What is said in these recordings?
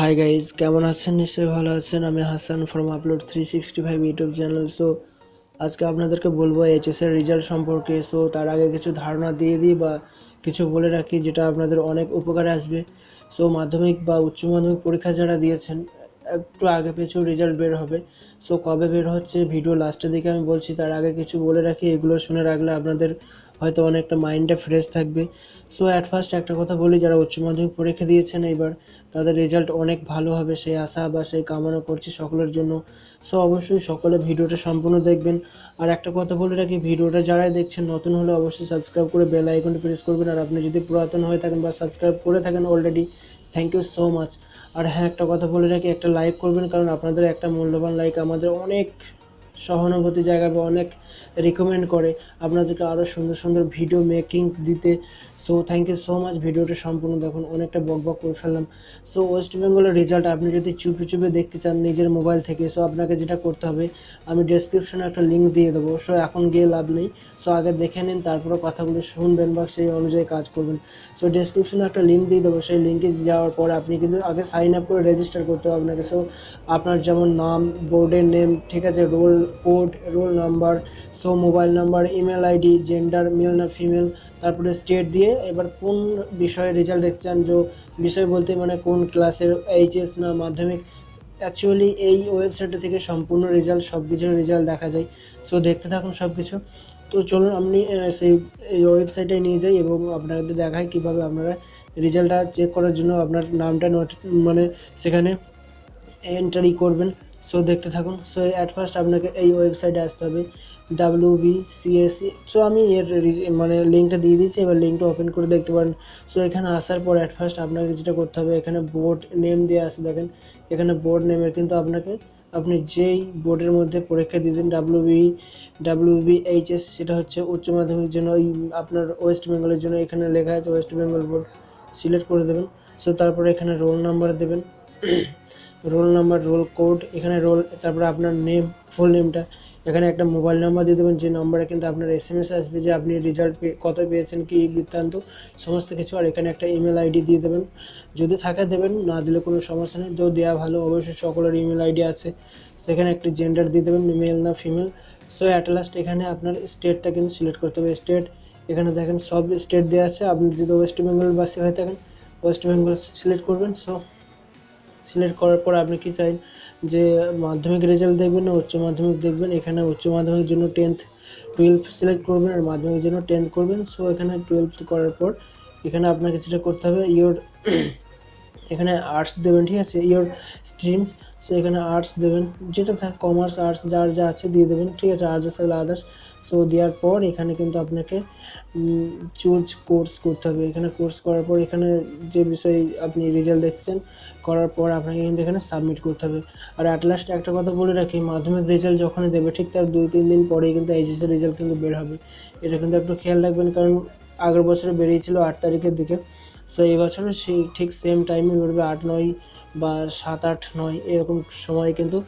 Hi guys কেমন আছেন? নিশ্চয়ই ভালো আছেন। আমি Hasan from upload three sixty five YouTube channel so আজকে আপনাদেরকে বলব এইচএসের রেজাল্ট সম্পর্কে। সো তার আগে কিছু ধারণা দিয়ে দিই বা কিছু বলে রাখি, যেটা আপনাদের অনেক উপকারে আসবে। সো মাধ্যমিক বা উচ্চ মাধ্যমিক পরীক্ষা যারা দিয়েছেন, একটু আগে পিছু রেজাল্ট বের হবে। সো কবে বের হচ্ছে? ভিডিও লাস্টের দিকে আমি বলছি, তার আগে কিছু বলে রাখি। এগুলো শুনে রাখলে আপনাদের হয়তো অনেকটা মাইন্ডটা ফ্রেশ থাকবে। সো অ্যাট ফার্স্ট একটা কথা বলি, যারা উচ্চ মাধ্যমিক পরীক্ষা দিয়েছেন এইবার তাদের রেজাল্ট অনেক ভালো হবে, সেই আশা বা সেই কামনা করছি সকলের জন্য। সো অবশ্যই সকলে ভিডিওটা সম্পূর্ণ দেখবেন। আর একটা কথা বলে রাখি, ভিডিওটা যারাই দেখছেন, নতুন হলে অবশ্যই সাবস্ক্রাইব করে বেল আইকনটি প্রেস করবেন। আর আপনি যদি পুরাতন হয়ে থাকেন বা সাবস্ক্রাইব করে থাকেন already thank you so much আর হ্যাঁ একটা কথা বলে রাখি, একটা লাইক করবেন, কারণ আপনাদের একটা মূল্যবান লাইক আমাদের অনেক সহানুভূতি জায়গা বা অনেক রেকমেন্ড করে আপনাদেরকে আরও সুন্দর সুন্দর ভিডিও মেকিং দিতে so thank you so much ভিডিওটা সম্পূর্ণ দেখুন। অনেকটা বক বক করে ফেললাম। সো ওয়েস্ট বেঙ্গলের রেজাল্ট আপনি যদি চুপে চুপে দেখতে চান নিজের মোবাইল থেকে সো আপনাকে যেটা করতে হবে, আমি ডেসক্রিপশনে একটা লিঙ্ক দিয়ে দেবো। সো এখন গিয়ে লাভ নেই। সো আগে দেখে নিন, তারপরে কথাগুলো শুনবেন বা সেই অনুযায়ী কাজ করবেন। সো ডেসক্রিপশনে একটা লিঙ্ক দিয়ে দেবো। সেই লিঙ্কে যাওয়ার পর আপনি কিন্তু আগে সাইন আপ করে রেজিস্টার করতে হবে আপনাকে। সো আপনার যেমন নাম বোর্ডের নেম ঠিক আছে roll code roll number so mobile number, email ID, gender, male না ফিমেল, তারপরে স্টেট দিয়ে এবার কোন বিষয়ে রেজাল্ট দেখছেন? যে বিষয় বলতে মানে কোন ক্লাসের এইচএস না মাধ্যমিক? অ্যাকচুয়ালি এই ওয়েবসাইটে থেকে সম্পূর্ণ রেজাল্ট সব কিছুর রেজাল্ট দেখা যায়। সো দেখতে থাকুন সব কিছু তো চলুন আপনি সেই, এই ওয়েবসাইটে নিয়ে যাই এবং আপনাদের দেখাই কীভাবে আপনারা রেজাল্টটা চেক করার জন্য আপনার নামটা নোট মানে সেখানে এন্ট্রি করবেন। সো দেখতে থাকুন। সো অ্যাট ফার্স্ট আপনাকে এই ওয়েবসাইটে আসতে হবে। ডাব্লিউ বি সিএসসি সো আমি এর মানে লিঙ্কটা দিয়ে দিয়েছি, এবার লিঙ্কটা ওপেন করে দেখতে পারেন। সো এখানে আসার পর অ্যাট ফার্স্ট আপনাকে যেটা করতে হবে, এখানে বোর্ড নেম দিয়ে আছে, দেখেন। এখানে বোর্ড নেমের কিন্তু আপনাকে, আপনি যেই বোর্ডের মধ্যে পরীক্ষা দিতেন W B W B HS সেটা হচ্ছে উচ্চ মাধ্যমিকের জন্য, ওই আপনার ওয়েস্ট বেঙ্গলের জন্য এখানে লেখা আছে ওয়েস্ট বেঙ্গল বোর্ড সিলেক্ট করে দেবেন। সো তারপরে এখানে রোল নাম্বার দেবেন। রোল নাম্বার রোল কোড এখানে রোল তারপরে আপনার নেম ফুল নেমটা এখানে একটা মোবাইল নাম্বার দিয়ে দেবেন, যে নম্বরে কিন্তু আপনার এস এম এস আসবে, যে আপনি রেজাল্ট কত পেয়েছেন, কি বৃত্তান্ত, সমস্ত কিছু, আর এখানে একটা ইমেল আইডি দিয়ে দেবেন। যদি থাকে দেবেন, না দিলে কোনো সমস্যা নেই তো দেওয়া ভালো, অবশ্যই সকলের ইমেল আইডি আছে। সেখানে একটি জেন্ডার দিয়ে দেবেন মেল না ফিমেল সো অ্যাট লাস্ট এখানে আপনার স্টেটটা কিন্তু সিলেক্ট করতে হবে। স্টেট এখানে দেখেন সব স্টেট দেওয়া আছে। আপনি যদি ওয়েস্ট বেঙ্গল বাসী হয়ে থাকেন ওয়েস্ট বেঙ্গল সিলেক্ট করবেন। সো সিলেক্ট করার পর আপনি কি চাই যে মাধ্যমিক রেজাল্ট দেখবেন না, উচ্চ মাধ্যমিক দেখবেন, এখানে উচ্চ মাধ্যমিকের জন্য টেন্থ টুয়েলভ সিলেক্ট করবেন আর মাধ্যমিকের জন্য টেন্থ করবেন। সো এখানে টুয়েলভ করার পর এখানে আপনাকে যেটা করতে হবে ইয়োর এখানে আর্টস দেবেন, ঠিক আছে? ইয়োর স্ট্রিম সো এখানে আর্টস দেবেন, যেটা থাক কমার্স আর্টস যার যা আছে দিয়ে দেবেন, ঠিক আছে? আর্টস আদার্স সো দেওয়ার পর এখানে কিন্তু আপনাকে চুজ কোর্স করতে হবে। এখানে কোর্স করার পর এখানে যে বিষয়ে আপনি রেজাল্ট দেখছেন, করার পর আপনাকে কিন্তু এখানে সাবমিট করতে হবে। আর অ্যাট লাস্ট একটা কথা বলে রাখি, মাধ্যমিক রেজাল্ট যখনই দেবে, ঠিক তার দুই তিন দিন পরেই কিন্তু এইচএস রেজাল্ট কিন্তু বের হবে। এটা কিন্তু একটু খেয়াল রাখবেন, কারণ আগের বছরে বেরিয়েছিল আট তারিখের দিকে। সো এই বছরও সেই ঠিক সেম টাইমে বেরোবে আট, নয় বা সাত, আট, নয়, এরকম সময় কিন্তু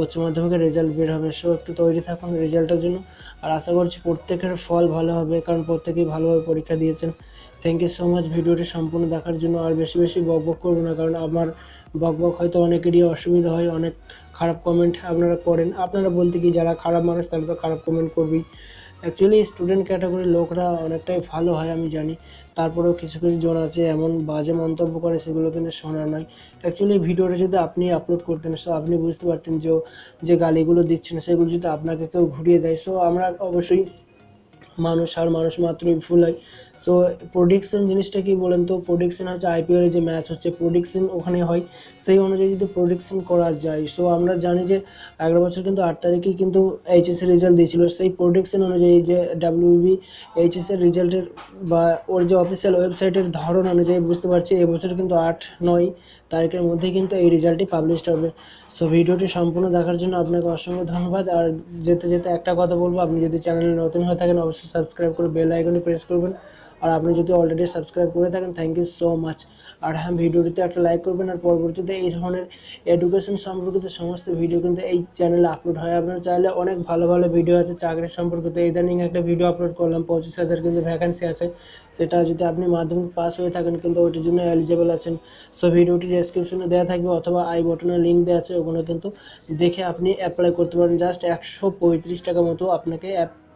উচ্চ মাধ্যমিকের রেজাল্ট বের হবে। সো একটু তৈরি থাকুন রেজাল্টের জন্য। আর আশা করছি প্রত্যেকের ফল ভালো হবে, কারণ প্রত্যেকেই ভালোভাবে পরীক্ষা দিয়েছেন। থ্যাংক ইউ সো মাচ ভিডিওটি সম্পূর্ণ দেখার জন্য। আর বেশি বেশি বক বক করব না, কারণ আমার বক বক হয়তো অনেকেরই অসুবিধা হয়, অনেক খারাপ কমেন্ট আপনারা করেন। আপনারা বলতে কি, যারা খারাপ মানুষ, তারা তো খারাপ কমেন্ট করবেই। অ্যাকচুয়ালি স্টুডেন্ট ক্যাটাগরির লোকরা অনেকটাই ভালো হয়, আমি জানি। তারপরেও কিছু কিছু জন আছে, এমন বাজে মন্তব্য করে, সেগুলো কিন্তু শোনা নয় অ্যাকচুয়ালি ভিডিওটা যদি আপনি আপলোড করতেন সো আপনি বুঝতে পারতেন যে যে গালিগুলো দিচ্ছেন, সেগুলো যদি আপনাকে কেউ ঘুরিয়ে দেয় সো আমরা অবশ্যই মানুষ, আর মানুষ মাত্রই ভুল হয়। সো প্রোডিকশন জিনিসটা কি বলেন তো? প্রোডিকশন হচ্ছে আইপিএল যে ম্যাচ হচ্ছে প্রোডিকশন ওখানে হয়। সেই অনুযায়ী যদি প্রোডিকশন করা যায় সো আমরা জানি যে এগারো বছর কিন্তু আট তারিখেই কিন্তু এইচএস এর রেজাল্ট দিয়েছিল। সেই প্রোডিকশন অনুযায়ী যে ডাব্লিউবি এইচএস এর রেজাল্টের বা ওর যে অফিসিয়াল ওয়েবসাইটের ধরন অনুযায়ী বুঝতে পারছি এবছর কিন্তু আট, নয় তারিখের মধ্যে কিন্তু এই রেজাল্টটি পাবলিশড হবে। সো ভিডিওটি সম্পূর্ণ দেখার জন্য আপনাকে অসংখ্য ধন্যবাদ। আর যেতে যেতে একটা কথা বলব, আপনি যদি চ্যানেলে নতুন হয়ে থাকেন, অবশ্যই সাবস্ক্রাইব করে বেল আইকনে প্রেস করবেন। আর আপনি যদি অলরেডি সাবস্ক্রাইব করে থাকেন থ্যাংক ইউ সো মাচ আর হ্যাঁ ভিডিওটিতে একটা লাইক করবেন আর পরবর্তীতে এই ধরনের এডুকেশন সম্পর্কিত সমস্ত ভিডিও কিন্তু এই চ্যানেলে আপলোড হয়। আপনারা চাইলে অনেক ভালো ভালো ভিডিও আছে চাকরির সম্পর্কিত। ইদানিং একটা ভিডিও আপলোড করলাম, পঁচিশ হাজার কিন্তু ভ্যাকান্সি আছে। সেটা যদি আপনি মাধ্যমিক পাস হয়ে থাকেন কিন্তু ওইটির জন্য এলিজেবল আছেন। সো ভিডিওটি ডেসক্রিপশনে দেওয়া থাকবে অথবা আই বটনে লিঙ্ক দেওয়া আছে ওগুলো কিন্তু দেখে আপনি অ্যাপ্লাই করতে পারেন। জাস্ট একশো পঁয়ত্রিশ টাকা মতো আপনাকে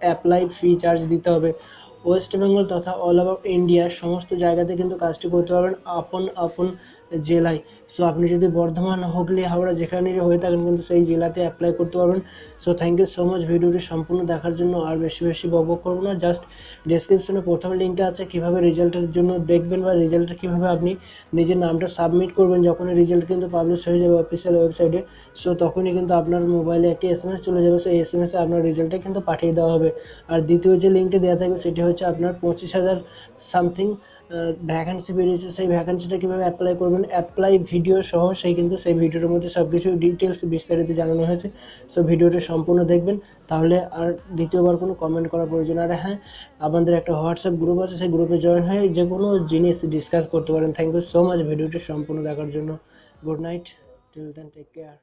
অ্যাপ্লাই ফি চার্জ দিতে হবে। ওয়েস্ট বেঙ্গল তথা অল ওভার ইন্ডিয়ার সমস্ত জায়গাতে কিন্তু কাজটি করতে পারবেন। আপন আপন জেলায়। সো আপনি যদি বর্ধমান, হুগলি, হাওড়া যেখানে হয়ে থাকেন কিন্তু সেই জেলাতে অ্যাপ্লাই করতে পারবেন। So thank you so much ভিডিওটি সম্পূর্ণ দেখার জন্য আর বেশি বেশি বক করব না। জাস্ট ডেসক্রিপশনে প্রথম লিঙ্কটা আছে। কীভাবে রেজাল্টের জন্য দেখবেন বা রেজাল্টটা কীভাবে আপনি নিজের নামটা সাবমিট করবেন। যখন রেজাল্ট কিন্তু পাবলিশ হয়ে যাবে অফিসিয়াল ওয়েবসাইটে সো তখনই কিন্তু আপনার মোবাইলে একটি এস চলে যাবে। সেই এস এম এসে আপনার রেজাল্টটা কিন্তু পাঠিয়ে দেওয়া হবে। আর দ্বিতীয় যে লিঙ্কটি দেওয়া থাকবে, সেটি হচ্ছে আপনার পঁচিশ হাজার সামথিং ভ্যাকান্সি বেরিয়েছে, সেই ভ্যাকান্সিটা কীভাবে অ্যাপ্লাই করবেন? অ্যাপ্লাই ভিডিও সহ সেই কিন্তু সেই ভিডিওর মধ্যে সব কিছু ডিটেলস বিস্তারিত জানানো হয়েছে। সো ভিডিওটা সম্পূর্ণ দেখবেন। তাহলে আর দ্বিতীয়বার কোনো কমেন্ট করার প্রয়োজন আর হ্যাঁ আমাদের একটা হোয়াটসঅ্যাপ গ্রুপ আছে, সেই গ্রুপে জয়েন হয়ে যে কোনো জিনিস ডিসকাস করতে পারেন। থ্যাংক ইউ সো মাচ ভিডিওটি সম্পূর্ণ দেখার জন্য। Good night till then take care